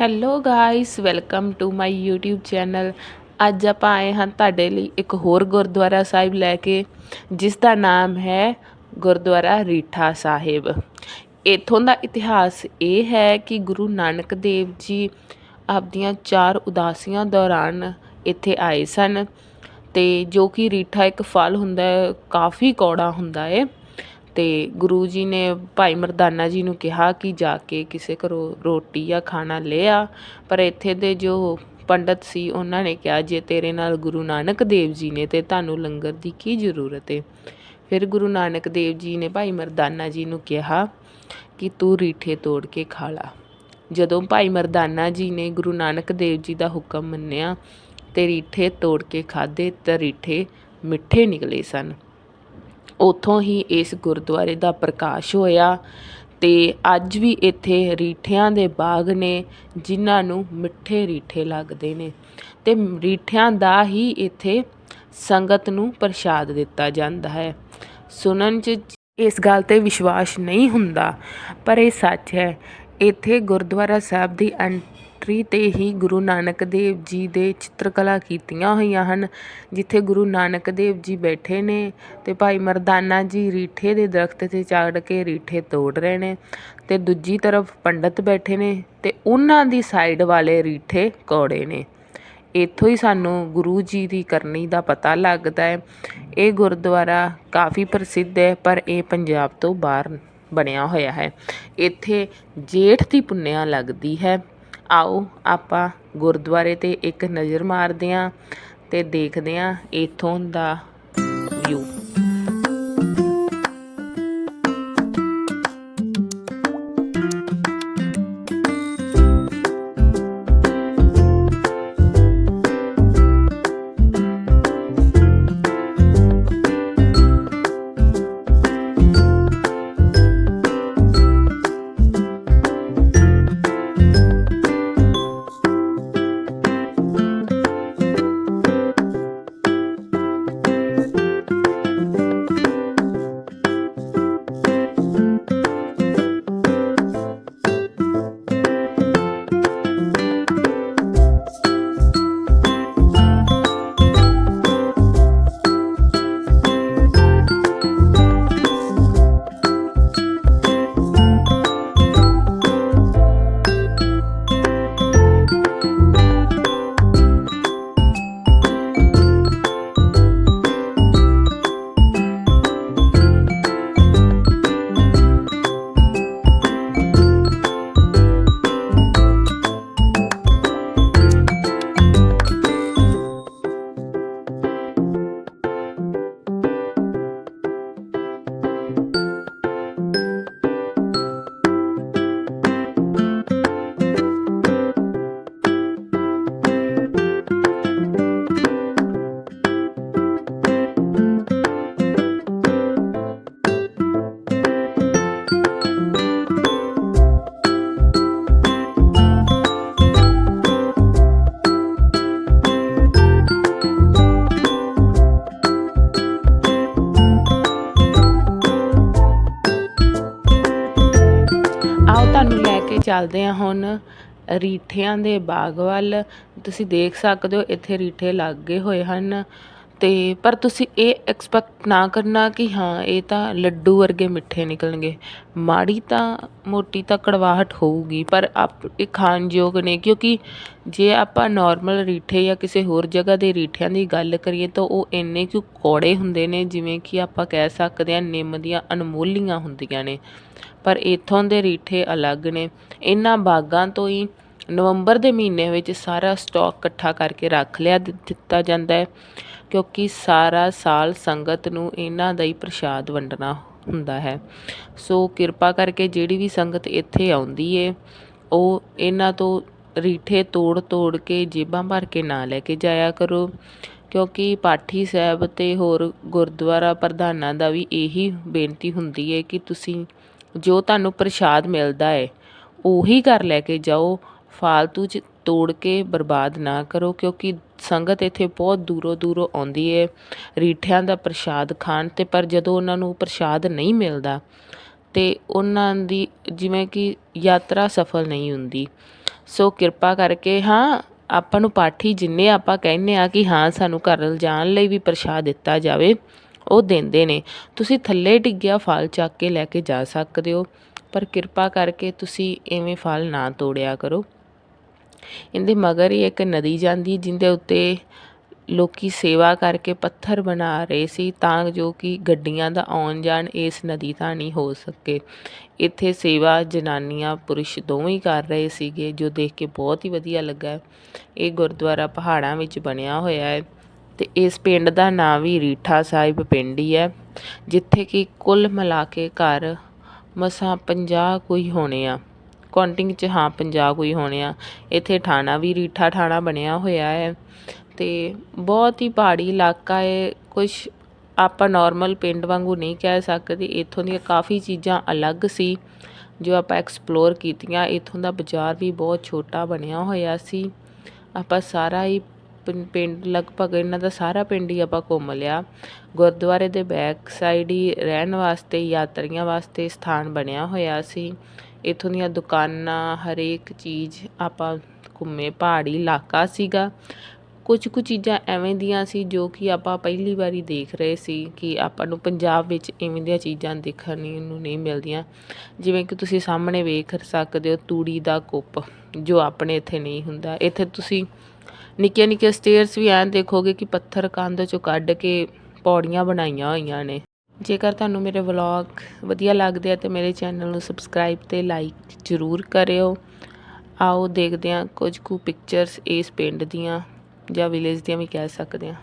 Hello guys welcome to my YouTube channel ਅੱਜ ਆਪਾਂ ਆਏ ਹਾਂ ਤੁਹਾਡੇ ਲਈ ਇੱਕ ਹੋਰ ਗੁਰਦੁਆਰਾ ਸਾਹਿਬ ਲੈ ਕੇ ਜਿਸ ਦਾ ਨਾਮ ਹੈ ਗੁਰਦੁਆਰਾ ਰੀਠਾ ਸਾਹਿਬ। ਇਥੋਂ ਦਾ ਇਤਿਹਾਸ ਇਹ ਹੈ ਕਿ ਗੁਰੂ ਨਾਨਕ ਦੇਵ ਜੀ ਆਪਦੀਆਂ ਚਾਰ ਉਦਾਸੀਆਂ ਦੌਰਾਨ ਇੱਥੇ ਆਏ ਸਨ ਤੇ ਜੋ ਕਿ ਰੀਠਾ ਇੱਕ ਫਲ ਹੁੰਦਾ ਹੈ, ਕਾਫੀ ਕੌੜਾ ਹੁੰਦਾ ਹੈ। ਅਤੇ ਗੁਰੂ ਜੀ ਨੇ ਭਾਈ ਮਰਦਾਨਾ ਜੀ ਨੂੰ ਕਿਹਾ ਕਿ ਜਾ ਕੇ ਕਿਸੇ ਘਰੋਂ ਰੋਟੀ ਜਾਂ ਖਾਣਾ ਲੈ ਆ। ਪਰ ਇੱਥੇ ਦੇ ਜੋ ਪੰਡਤ ਸੀ, ਉਹਨਾਂ ਨੇ ਕਿਹਾ, ਜੇ ਤੇਰੇ ਨਾਲ ਗੁਰੂ ਨਾਨਕ ਦੇਵ ਜੀ ਨੇ, ਤੇ ਤੁਹਾਨੂੰ ਲੰਗਰ ਦੀ ਕੀ ਜ਼ਰੂਰਤ ਹੈ ਫਿਰ ਗੁਰੂ ਨਾਨਕ ਦੇਵ ਜੀ ਨੇ ਭਾਈ ਮਰਦਾਨਾ ਜੀ ਨੂੰ ਕਿਹਾ ਕਿ ਤੂੰ ਰੀਠੇ ਤੋੜ ਕੇ ਖਾ ਲਾ। ਜਦੋਂ ਭਾਈ ਮਰਦਾਨਾ ਜੀ ਨੇ ਗੁਰੂ ਨਾਨਕ ਦੇਵ ਜੀ ਦਾ ਹੁਕਮ ਮੰਨਿਆ, ਤੇ ਰੀਠੇ ਤੋੜ ਕੇ ਖਾਦੇ ਤਾਂ ਰੀਠੇ ਮਿੱਠੇ ਨਿਕਲੇ ਸਨ। ਉੱਥੋਂ ਹੀ ਇਸ ਗੁਰਦੁਆਰੇ ਦਾ ਪ੍ਰਕਾਸ਼ ਹੋਇਆ ਅਤੇ ਅੱਜ ਵੀ ਇੱਥੇ ਰੀਠਿਆਂ ਦੇ ਬਾਗ ਨੇ, ਜਿਨ੍ਹਾਂ ਨੂੰ ਮਿੱਠੇ ਰੀਠੇ ਲੱਗਦੇ ਨੇ। ਅਤੇ ਰੀਠਿਆਂ ਦਾ ਹੀ ਇੱਥੇ ਸੰਗਤ ਨੂੰ ਪ੍ਰਸ਼ਾਦ ਦਿੱਤਾ ਜਾਂਦਾ ਹੈ। ਸੁਣਨ 'ਚ ਇਸ ਗੱਲ ਤੇ ਵਿਸ਼ਵਾਸ ਨਹੀਂ ਹੁੰਦਾ, ਪਰ ਇਹ ਸੱਚ ਹੈ, ਇੱਥੇ ਗੁਰਦੁਆਰਾ ਸਾਹਿਬ ਦੀ ਅੰ ਐਂਟਰੀ ਤੇ ਹੀ ਗੁਰੂ ਨਾਨਕ ਦੇਵ ਜੀ ਦੇ ਚਿੱਤਰਕਲਾ ਕੀਤੀਆਂ ਹੋਈਆਂ ਹਨ, ਜਿੱਥੇ ਗੁਰੂ ਨਾਨਕ ਦੇਵ ਜੀ ਬੈਠੇ ਨੇ ਅਤੇ ਭਾਈ ਮਰਦਾਨਾ ਜੀ ਰੀਠੇ ਦੇ ਦਰਖਤ ਤੇ ਚੜ੍ਹ ਕੇ ਰੀਠੇ ਤੋੜ ਰਹੇ ਨੇ ਅਤੇ ਦੂਜੀ ਤਰਫ ਪੰਡਤ ਬੈਠੇ ਨੇ ਅਤੇ ਉਹਨਾਂ ਦੀ ਸਾਈਡ ਵਾਲੇ ਰੀਠੇ ਕੌੜੇ ਨੇ। ਇੱਥੋਂ ਹੀ ਸਾਨੂੰ ਗੁਰੂ ਜੀ ਦੀ ਕਰਨੀ ਦਾ ਪਤਾ ਲੱਗਦਾ ਹੈ। ਇਹ ਗੁਰਦੁਆਰਾ ਕਾਫੀ ਪ੍ਰਸਿੱਧ ਹੈ, ਪਰ ਇਹ ਪੰਜਾਬ ਤੋਂ ਬਾਹਰ ਬਣਿਆ ਹੋਇਆ ਹੈ। ਇੱਥੇ ਜੇਠ ਦੀ ਪੁੰਨਿਆ ਲੱਗਦੀ ਹੈ। ਆਓ ਆਪਾਂ ਗੁਰਦੁਆਰੇ ਤੇ ਇੱਕ ਨਜ਼ਰ ਮਾਰਦੇ ਹਾਂ ਅਤੇ ਦੇਖਦੇ ਹਾਂ ਇੱਥੋਂ ਦਾ ਚੱਲਦੇ ਹਾਂ ਹੁਣ ਰੀਠਿਆਂ ਦੇ ਬਾਗ ਵੱਲ ਤੁਸੀਂ ਦੇਖ ਸਕਦੇ ਹੋ ਇੱਥੇ ਰੀਠੇ ਲੱਗੇ ਹੋਏ ਹਨ। ਤੇ ਪਰ ਤੁਸੀਂ ਇਹ ਐਕਸਪੈਕਟ ਨਾ ਕਰਨਾ ਕਿ ਹਾਂ, ਇਹ ਤਾਂ ਲੱਡੂ ਵਰਗੇ ਮਿੱਠੇ ਨਿਕਲਣਗੇ। ਮਾੜੀ ਤਾਂ ਮੋਟੀ ਤਾਂ ਕੜਵਾਹਟ ਹੋਊਗੀ, ਪਰ ਆਪ ਇਹ ਖਾਣਯੋਗ ਨੇ। ਕਿਉਂਕਿ ਜੇ ਆਪਾਂ ਨਾਰਮਲ ਰੀਠੇ ਜਾਂ ਕਿਸੇ ਹੋਰ ਜਗ੍ਹਾ ਦੇ ਰੀਠਿਆਂ ਦੀ ਗੱਲ ਕਰੀਏ ਤਾਂ ਉਹ ਇੰਨੇ ਕੁ ਕੌੜੇ ਹੁੰਦੇ ਨੇ, ਜਿਵੇਂ ਕਿ ਆਪਾਂ ਕਹਿ ਸਕਦੇ ਹਾਂ ਨਿੰਮ ਦੀਆਂ ਅਨਮੋਲੀਆਂ ਹੁੰਦੀਆਂ ਨੇ। ਪਰ ਇੱਥੋਂ ਦੇ ਰੀਠੇ ਅਲੱਗ ਨੇ। ਇਹਨਾਂ ਬਾਗਾਂ ਤੋਂ ਹੀ ਨਵੰਬਰ ਦੇ ਮਹੀਨੇ ਵਿੱਚ ਸਾਰਾ ਸਟਾਕ ਇਕੱਠਾ ਕਰਕੇ ਰੱਖ ਲਿਆ ਦਿੱਤਾ ਜਾਂਦਾ ਹੈ, ਕਿਉਂਕਿ ਸਾਰਾ ਸਾਲ ਸੰਗਤ ਨੂੰ ਇਹਨਾਂ ਦਾ ਹੀ ਪ੍ਰਸ਼ਾਦ ਵੰਡਣਾ ਹੁੰਦਾ ਹੈ। ਸੋ ਕਿਰਪਾ ਕਰਕੇ ਜਿਹੜੀ ਵੀ ਸੰਗਤ ਇੱਥੇ ਆਉਂਦੀ ਏ, ਉਹ ਇਹਨਾਂ ਤੋਂ ਰੀਠੇ ਤੋੜ ਤੋੜ ਕੇ ਜੇਬਾਂ ਭਰ ਕੇ ਨਾ ਲੈ ਕੇ ਜਾਇਆ ਕਰੋ, ਕਿਉਂਕਿ ਪਾਠੀ ਸਾਹਿਬ ਤੇ ਹੋਰ ਗੁਰਦੁਆਰਾ ਪ੍ਰਧਾਨਾਂ ਦਾ ਵੀ ਇਹੀ ਬੇਨਤੀ ਹੁੰਦੀ ਹੈ ਕਿ ਤੁਸੀਂ ਜੋ ਤੁਹਾਨੂੰ ਪ੍ਰਸ਼ਾਦ ਮਿਲਦਾ ਹੈ ਉਹੀ ਘਰ ਲੈ ਕੇ ਜਾਓ, ਫਾਲਤੂ ਚ ਤੋੜ ਕੇ ਬਰਬਾਦ ਨਾ ਕਰੋ, ਕਿਉਂਕਿ ਸੰਗਤ ਇੱਥੇ ਬਹੁਤ ਦੂਰੋਂ ਦੂਰੋਂ ਆਉਂਦੀ ਹੈ ਰੀਠਿਆਂ ਦਾ ਪ੍ਰਸ਼ਾਦ ਖਾਣ ਤੇ, ਪਰ ਜਦੋਂ ਉਹਨਾਂ ਨੂੰ ਪ੍ਰਸ਼ਾਦ ਨਹੀਂ ਮਿਲਦਾ, ਤੇ ਉਹਨਾਂ ਦੀ ਜਿਵੇਂ ਕਿ ਯਾਤਰਾ ਸਫਲ ਨਹੀਂ ਹੁੰਦੀ। ਸੋ ਕਿਰਪਾ ਕਰਕੇ, ਹਾਂ, ਆਪਾਂ ਨੂੰ ਪਾਠੀ ਜਿੰਨੇ ਆਪਾਂ ਕਹਿੰਦੇ ਆ ਕਿ ਹਾਂ, ਸਾਨੂੰ ਘਰ ਲਿਜਾਣ ਲਈ ਵੀ ਪ੍ਰਸ਼ਾਦ ਦਿੱਤਾ ਜਾਵੇ। ਉਹ ਦਿੰਦੇ ਨੇ। ਤੁਸੀਂ ਥੱਲੇ ਡਿੱਗਿਆ ਫਲ ਚੱਕ ਕੇ ਲੈ ਕੇ ਜਾ ਸਕਦੇ ਹੋ, ਪਰ ਕਿਰਪਾ ਕਰਕੇ ਤੁਸੀਂ ਐਵੇਂ ਫਲ ਨਾ ਤੋੜਿਆ ਕਰੋ। ਇਹਦੇ ਮਗਰ ਹੀ ਇੱਕ ਨਦੀ ਜਾਂਦੀ ਜਿੰਦੇ ਉੱਤੇ ਲੋਕੀ ਸੇਵਾ ਕਰਕੇ ਪੱਥਰ ਬਣਾ ਰਹੇ ਸੀ, ਤਾਂ ਜੋ ਕਿ ਗੱਡੀਆਂ ਦਾ ਆਉਣ ਜਾਣ ਇਸ ਨਦੀ ਤਾਂ ਨਹੀਂ ਹੋ ਸਕੇ। ਇੱਥੇ ਸੇਵਾ ਜਨਾਨੀਆਂ ਪੁਰਸ਼ ਦੋਵੇਂ ਹੀ ਕਰ ਰਹੇ ਸੀਗੇ, ਜੋ ਦੇਖ ਕੇ ਬਹੁਤ ਹੀ ਵਧੀਆ ਲੱਗਾ। ਇਹ ਗੁਰਦੁਆਰਾ ਪਹਾੜਾਂ ਵਿੱਚ ਬਣਿਆ ਹੋਇਆ ਹੈ। ਤੇ ਇਸ ਪਿੰਡ ਦਾ ਨਾਂ ਵੀ ਰੀਠਾ ਸਾਹਿਬ ਪਿੰਡ ਹੀ ਹੈ, ਜਿੱਥੇ ਕਿ ਕੁੱਲ ਮਿਲਾ ਕੇ ਘਰ ਮਸਾਂ 50 ਕੋਈ ਹੋਣੇ ਆ। ਕਾਊਂਟਿੰਗ 'ਚ ਹਾਂ 50 ਕੋਈ ਹੋਣੇ ਆ। ਇੱਥੇ ਠਾਣਾ ਵੀ ਰੀਠਾ ਥਾਣਾ ਬਣਿਆ ਹੋਇਆ ਹੈ ਤੇ ਬਹੁਤ ਹੀ ਪਹਾੜੀ ਇਲਾਕਾ ਹੈ। ਕੁਝ ਆਪਾਂ ਨਾਰਮਲ ਪਿੰਡ ਵਾਂਗੂ ਨਹੀਂ ਕਹਿ ਸਕਦੇ। ਇੱਥੋਂ ਦੀਆਂ ਕਾਫੀ ਚੀਜ਼ਾਂ ਅਲੱਗ ਸੀ, ਜੋ ਆਪਾਂ ਐਕਸਪਲੋਰ ਕੀਤੀਆਂ। ਇੱਥੋਂ ਦਾ ਬਾਜ਼ਾਰ ਵੀ ਬਹੁਤ ਛੋਟਾ ਬਣਿਆ ਹੋਇਆ ਸੀ। ਆਪਾਂ ਸਾਰਾ ਹੀ ਪਿੰਡ, ਲਗਭਗ ਇਹਨਾਂ ਦਾ ਸਾਰਾ ਪਿੰਡ ਹੀ ਆਪਾਂ ਘੁੰਮ ਲਿਆ। ਗੁਰਦੁਆਰੇ ਦੇ ਬੈਕ ਸਾਈਡ ਹੀ ਰਹਿਣ ਵਾਸਤੇ, ਯਾਤਰੀਆਂ ਵਾਸਤੇ ਸਥਾਨ ਬਣਿਆ ਹੋਇਆ ਸੀ। ਇੱਥੋਂ ਦੀਆਂ ਦੁਕਾਨਾਂ, ਹਰੇਕ ਚੀਜ਼ ਆਪਾਂ ਘੁੰਮੇ, ਪਹਾੜੀ ਇਲਾਕਾ ਸੀਗਾ। ਕੁਝ ਕੁ ਚੀਜ਼ਾਂ ਐਵੇਂ ਦੀਆਂ ਸੀ ਜੋ ਕਿ ਆਪਾਂ ਪਹਿਲੀ ਵਾਰੀ ਦੇਖ ਰਹੇ ਸੀ ਕਿ ਆਪਾਂ ਨੂੰ ਪੰਜਾਬ ਵਿੱਚ ਇਵੇਂ ਦੀਆਂ ਚੀਜ਼ਾਂ ਦੇਖਣ ਨੂੰ ਨਹੀਂ ਮਿਲਦੀਆਂ। ਜਿਵੇਂ ਕਿ ਤੁਸੀਂ ਸਾਹਮਣੇ ਵੇਖ ਸਕਦੇ ਹੋ, ਤੂੜੀ ਦਾ ਕੁੱਪ, ਜੋ ਆਪਣੇ ਇੱਥੇ ਨਹੀਂ ਹੁੰਦਾ। ਇੱਥੇ ਤੁਸੀਂ ਨਿੱਕੀਆਂ ਨਿੱਕੀਆਂ ਸਟੇਅਰਸ ਵੀ ਐਂ ਦੇਖੋਗੇ ਕਿ ਪੱਥਰ ਕੰਧ ਚੋਂ ਕੱਢ ਕੇ ਪੌੜੀਆਂ ਬਣਾਈਆਂ ਹੋਈਆਂ ਨੇ। ਜੇਕਰ ਤੁਹਾਨੂੰ ਮੇਰੇ ਵਲੌਗ ਵਧੀਆ ਲੱਗਦੇ ਆ ਤੇ ਮੇਰੇ ਚੈਨਲ ਨੂੰ ਸਬਸਕ੍ਰਾਈਬ ਤੇ ਲਾਈਕ ਜ਼ਰੂਰ ਕਰਿਓ। ਆਓ ਦੇਖਦੇ ਹਾਂ ਕੁਝ ਕੁ ਪਿਕਚਰਸ ਇਸ ਪਿੰਡ ਦੀਆਂ ਜਾਂ ਵਿਲੇਜ ਦੀਆਂ ਵੀ ਕਹਿ ਸਕਦੇ ਹਾਂ।